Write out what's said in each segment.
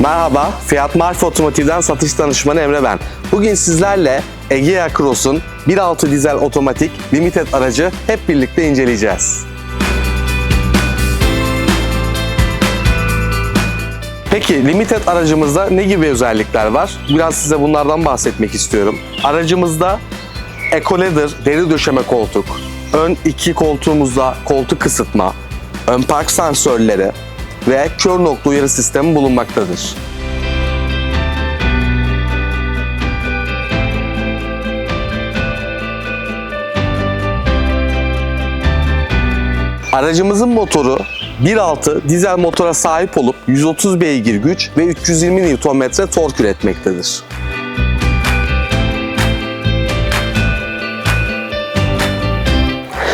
Merhaba, Fiyat Marif Otomotiv'den satış danışmanı Emre ben. Bugün sizlerle Egea Cross'un 1.6 dizel otomatik limited aracı hep birlikte inceleyeceğiz. Peki limited aracımızda ne gibi özellikler var? Biraz size bunlardan bahsetmek istiyorum. Aracımızda Eco Leather deri döşeme koltuk, ön iki koltuğumuzda koltuk kısıtma, ön park sensörleri ve kör nokta uyarı sistemi bulunmaktadır. Aracımızın motoru 1.6 dizel motora sahip olup 130 beygir güç ve 320 Nm tork üretmektedir.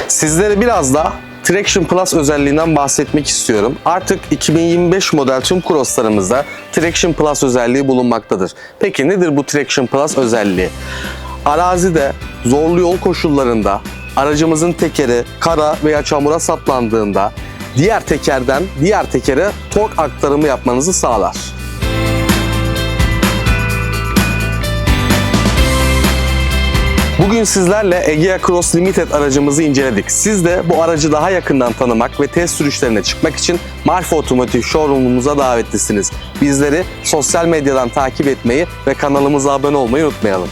Sizlere biraz da Traction Plus özelliğinden bahsetmek istiyorum. Artık 2025 model tüm Cross'larımızda Traction Plus özelliği bulunmaktadır. Peki nedir bu Traction Plus özelliği? Arazide, zorlu yol koşullarında aracımızın tekeri kara veya çamura saplandığında diğer tekerden diğer tekere tork aktarımı yapmanızı sağlar. Bugün sizlerle Egea Cross Limited aracımızı inceledik. Siz de bu aracı daha yakından tanımak ve test sürüşlerine çıkmak için Marfa Otomotiv Showroom'umuza davetlisiniz. Bizleri sosyal medyadan takip etmeyi ve kanalımıza abone olmayı unutmayalım.